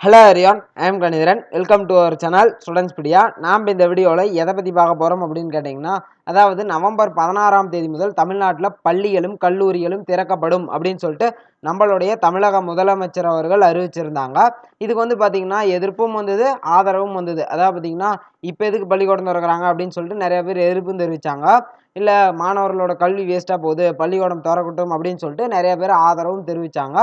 Hello Ariyan I'm Kanitharan welcome to our channel students பிடியா நாம் இந்த வீடியோவில் எதை பற்றி பார்க்க போகிறோம் அப்படின்னு கேட்டிங்கன்னா அதாவது நவம்பர் பதினாறாம் தேதி முதல் தமிழ்நாட்டில் பள்ளிகளும் கல்லூரிகளும் திறக்கப்படும் அப்படின்னு சொல்லிட்டு நம்மளுடைய தமிழக முதலமைச்சர் அவர்கள் அறிவிச்சிருந்தாங்க. இதுக்கு வந்து பார்த்திங்கன்னா எதிர்ப்பும் வந்தது ஆதரவும் வந்தது. அதாவது பார்த்திங்கன்னா இப்போ எதுக்கு பள்ளிக்கூடம் திறக்கிறாங்க அப்படின்னு சொல்லிட்டு நிறைய பேர் எதிர்ப்பும் தெரிவித்தாங்க இல்லை மாணவர்களோட கல்வி வேஸ்ட்டாக போகுது பள்ளிக்கூடம் திறக்கட்டும் அப்படின்னு சொல்லிட்டு நிறைய பேர் ஆதரவும் தெரிவித்தாங்க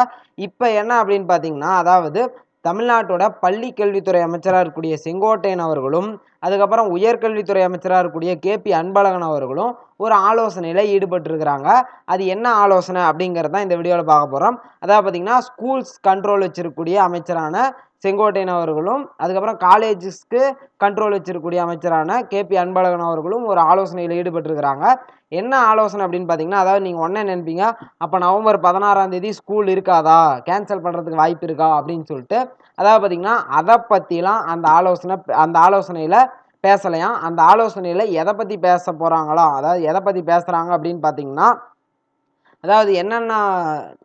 இப்போ என்ன அப்படின்னு பார்த்தீங்கன்னா அதாவது தமிழ்நாட்டோட பள்ளி கல்வித்துறை அமைச்சராக இருக்கக்கூடிய செங்கோட்டையன் அவர்களும் அதுக்கப்புறம் உயர்கல்வித்துறை அமைச்சராக இருக்கக்கூடிய கே பி அன்பழகன் அவர்களும் ஒரு ஆலோசனையில் ஈடுபட்டிருக்கிறாங்க. அது என்ன ஆலோசனை அப்படிங்கிறது தான் இந்த வீடியோவில் பார்க்க போகிறோம் அதாவது பார்த்திங்கன்னா ஸ்கூல்ஸ் கண்ட்ரோல் வச்சிருக்கக்கூடிய அமைச்சரான செங்கோட்டையன் அவர்களும் அதுக்கப்புறம் காலேஜஸ்க்கு கண்ட்ரோல் வச்சிருக்கக்கூடிய அமைச்சரான கே பி அன்பழகன் அவர்களும் ஒரு ஆலோசனையில் ஈடுபட்டிருக்கிறாங்க. என்ன ஆலோசனை அப்படின்னு பார்த்தீங்கன்னா அதாவது நீங்கள் ஒன்றே நினைப்பீங்க அப்போ நவம்பர் பதினாறாம் தேதி ஸ்கூல் இருக்காதா? கேன்சல் பண்ணுறதுக்கு வாய்ப்பு இருக்கா? அப்படின்னு சொல்லிட்டு அதாவது பார்த்தீங்கன்னா அதை பற்றிலாம் அந்த ஆலோசனை அந்த ஆலோசனையில் பேசலையாம் அந்த ஆலோசனையில் எதை பற்றி பேச போகிறாங்களோ அதாவது எதை பற்றி பேசுகிறாங்க அப்படின்னு பார்த்தீங்கன்னா அதாவது என்னென்ன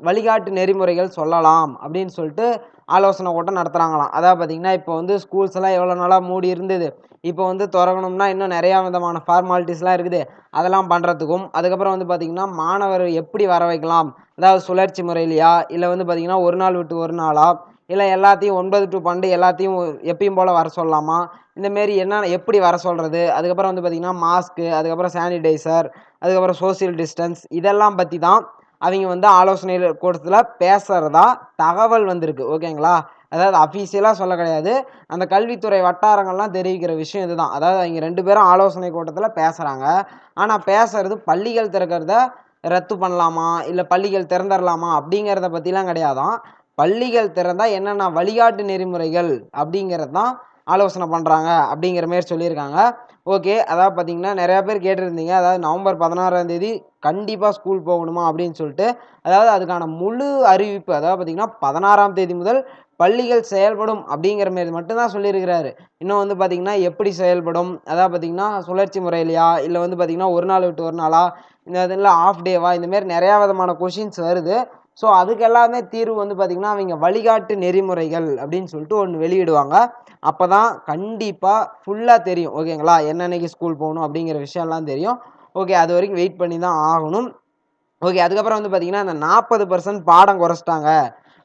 வழிகாட்டு நெறிமுறைகள் சொல்லலாம் அப்படின்னு சொல்லிட்டு ஆலோசனை கூட்டம் நடத்துகிறாங்களாம் அதாவது பார்த்திங்கன்னா இப்போ வந்து ஸ்கூல்ஸ் எல்லாம் எவ்வளோ நாளாக மூடி இருந்தது. இப்போ வந்து திறக்கணும்னா இன்னும் நிறையா விதமான ஃபார்மாலிட்டிஸ்லாம் இருக்குது. அதெல்லாம் பண்ணுறதுக்கும் அதுக்கப்புறம் வந்து பார்த்திங்கன்னா மாணவர் எப்படி வர வைக்கலாம் அதாவது சுழற்சி முறையிலையா? இல்லை வந்து பார்த்திங்கன்னா ஒரு நாள் விட்டு ஒரு நாளாக இல்லை எல்லாத்தையும் ஒன்பது டு பன்னெண்டு எல்லாத்தையும் எப்பயும் போல் வர சொல்லலாமா? இந்தமாரி என்ன எப்படி வர சொல்கிறது அதுக்கப்புறம் வந்து பார்த்திங்கன்னா மாஸ்க்கு அதுக்கப்புறம் சானிடைசர் அதுக்கப்புறம் சோசியல் டிஸ்டன்ஸ் இதெல்லாம் பற்றி தான் அவங்க வந்து ஆலோசனை கூட்டத்தில் பேசுகிறதா தகவல் வந்திருக்கு. ஓகேங்களா அதாவது அஃபீஷியலாக சொல்ல கிடையாது. அந்த கல்வித்துறை வட்டாரங்கள்லாம் தெரிவிக்கிற விஷயம் இதுதான். அதாவது அவங்க ரெண்டு பேரும் ஆலோசனை கூட்டத்தில் பேசுகிறாங்க ஆனால் பேசுறது பள்ளிகள் திறக்கிறத ரத்து பண்ணலாமா? இல்லை பள்ளிகள் திறந்துடலாமா அப்படிங்கிறத பற்றிலாம் கிடையாதான். பள்ளிகள் திறந்தால் என்னென்ன வழிகாட்டு நெறிமுறைகள் அப்படிங்கிறது தான் ஆலோசனை பண்ணுறாங்க அப்படிங்கிற மாரி சொல்லியிருக்காங்க. ஓகே அதாவது பார்த்தீங்கன்னா நிறையா பேர் கேட்டிருந்தீங்க. அதாவது நவம்பர் பதினாறாம் தேதி கண்டிப்பாக ஸ்கூல் போகணுமா அப்படின்னு சொல்லிட்டு. அதாவது அதுக்கான முழு அறிவிப்பு அதாவது பார்த்திங்கன்னா பதினாறாம் தேதி முதல் பள்ளிகள் செயல்படும் அப்படிங்கிற மாரி மட்டும்தான் சொல்லியிருக்கிறாரு. இன்னும் வந்து பார்த்திங்கன்னா எப்படி செயல்படும்? அதாவது பார்த்திங்கன்னா சுழற்சி முறையிலையா? இல்லை வந்து பார்த்திங்கன்னா ஒரு நாள் விட்டு ஒரு நாளா? இந்த இதில் ஆஃப் டேவா இந்தமாரி நிறையா விதமான கொஷின்ஸ் வருது. ஸோ அதுக்கு எல்லாமே தீர்வு வந்து பார்த்திங்கன்னா அவங்க வழிகாட்டு நெறிமுறைகள் அப்படின்னு சொல்லிட்டு ஒன்று வெளியிடுவாங்க. அப்போ தான் கண்டிப்பாக ஃபுல்லாக தெரியும் ஓகேங்களா என்னன்னைக்கு ஸ்கூல் போகணும் அப்படிங்கிற விஷயம்லாம் தெரியும். ஓகே அது வரைக்கும் வெயிட் பண்ணி தான் ஆகணும். ஓகே அதுக்கப்புறம் வந்து பார்த்திங்கன்னா அந்த நாற்பது பர்சன்ட் பாடம் குறைச்சிட்டாங்க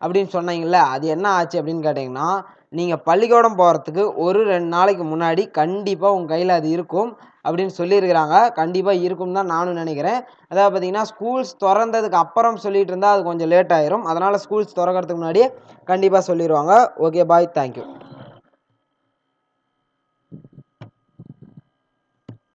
அப்படின்னு சொன்னீங்கல்ல அது என்ன ஆச்சு அப்படின்னு கேட்டிங்கன்னா நீங்கள் பள்ளிக்கூடம் போகிறதுக்கு ஒரு ரெண்டு நாளைக்கு முன்னாடி கண்டிப்பாக உங்கள் கையில் அது இருக்கும் அப்படின்னு சொல்லியிருக்கிறாங்க. கண்டிப்பாக இருக்கும் தான் நானும் நினைக்கிறேன். அதாவது பார்த்தீங்கன்னா ஸ்கூல்ஸ் திறந்ததுக்கு அப்புறம் சொல்லிட்டு இருந்தால் அது கொஞ்சம் லேட் ஆயிரும். அதனால் ஸ்கூல்ஸ் திறக்கிறதுக்கு முன்னாடியே கண்டிப்பாக சொல்லிடுவாங்க ஓகே பாய் தேங்க்யூ